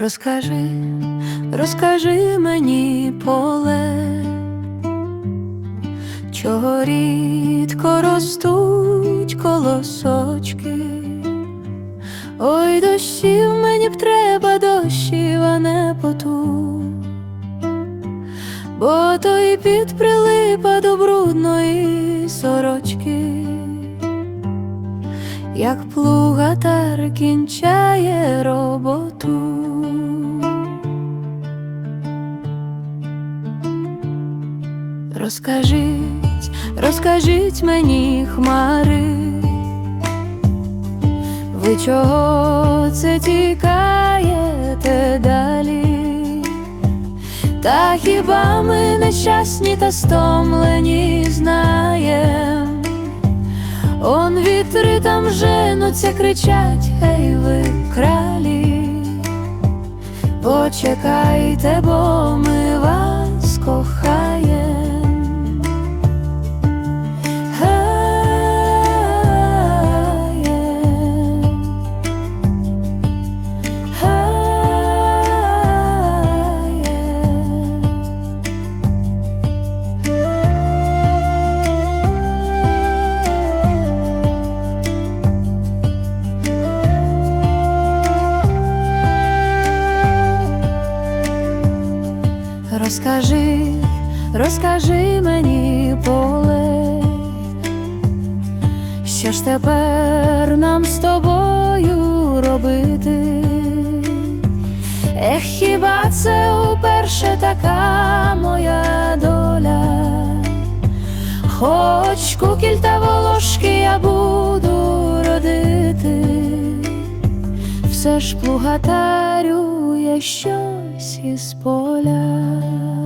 Розкажи, розкажи мені поле, чого рідко ростуть колосочки. Ой, дощів мені б треба дощів, а не поту, бо той під прилипа до брудної сорочки, як плугатар кінчає роботу. Розкажіть, розкажіть мені, хмари, ви чого це тікаєте далі? Та хіба ми нещасні та стомлені знаєм? Он вітри там женуться, кричать, гей ви кралі, почекайте, бо ми вас кохаєм. Розкажи, розкажи мені поле, що ж тепер нам з тобою робити? Ех, хіба це уперше така моя доля? Хоч кукіль та волошки я буду родити, все ж плугатарює щось із поля.